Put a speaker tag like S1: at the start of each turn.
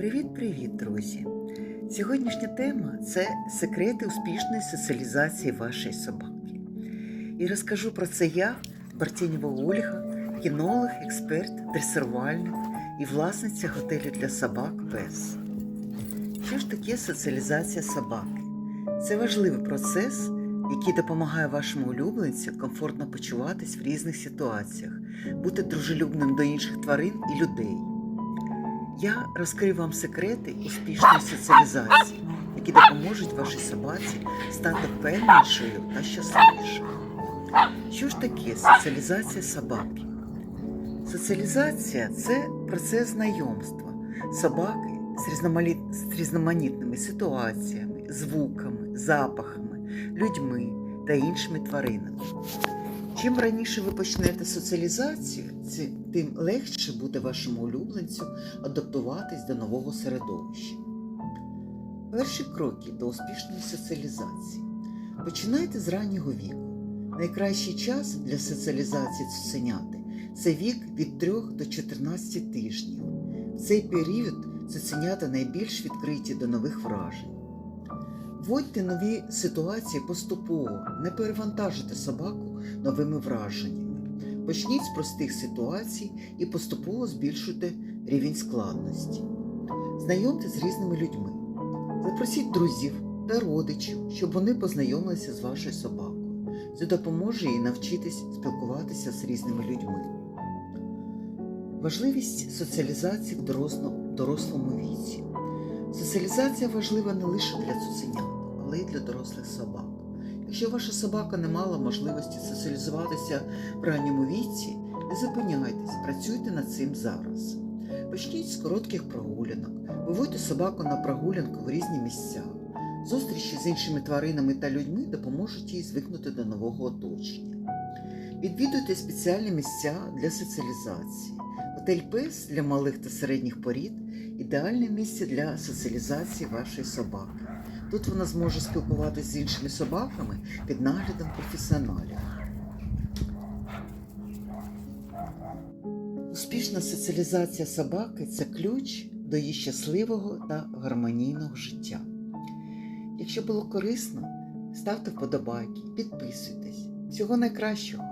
S1: Привіт-привіт, друзі! Сьогоднішня тема це секрети успішної соціалізації вашої собаки. І розкажу про це я, Бартєнєва Ольга, кінолог, експерт, дресирувальник і власниця готелю для собак Пес. Що ж таке соціалізація собаки? Це важливий процес, який допомагає вашому улюбленцю комфортно почуватись в різних ситуаціях, бути дружелюбним до інших тварин і людей. Я розкрию вам секрети успішної соціалізації, які допоможуть вашій собаці стати впевненішою та щасливішою. Що ж таке соціалізація собаки? Соціалізація це процес знайомства собаки з різноманітними ситуаціями, звуками, запахами, людьми та іншими тваринами. Чим раніше ви почнете соціалізацію, тим легше буде вашому улюбленцю адаптуватись до нового середовища. Перші кроки до успішної соціалізації. Починайте з раннього віку. Найкращий час для соціалізації цуценяти це вік від 3 до 14 тижнів. В цей період цуценята найбільш відкриті до нових вражень. Вводьте нові ситуації поступово, не перевантажуйте собаку новими враженнями. Почніть з простих ситуацій і поступово збільшуйте рівень складності. Знайомте з різними людьми. Запросіть друзів та родичів, щоб вони познайомилися з вашою собакою. Це допоможе їй навчитись спілкуватися з різними людьми. Важливість соціалізації в доросло- дорослому віці. Соціалізація важлива не лише для цуценят, але й для дорослих собак. Якщо ваша собака не мала можливості соціалізуватися в ранньому віці, не зупиняйтесь, працюйте над цим зараз. Почніть з коротких прогулянок, виводьте собаку на прогулянку в різні місця. Зустрічі з іншими тваринами та людьми допоможуть їй звикнути до нового оточення. Відвідуйте спеціальні місця для соціалізації. Готель Пес для малих та середніх порід ідеальне місце для соціалізації вашої собаки. Тут вона зможе спілкуватися з іншими собаками під наглядом професіоналів. Успішна соціалізація собаки це ключ до її щасливого та гармонійного життя. Якщо було корисно, ставте вподобайки, підписуйтесь. Всього найкращого!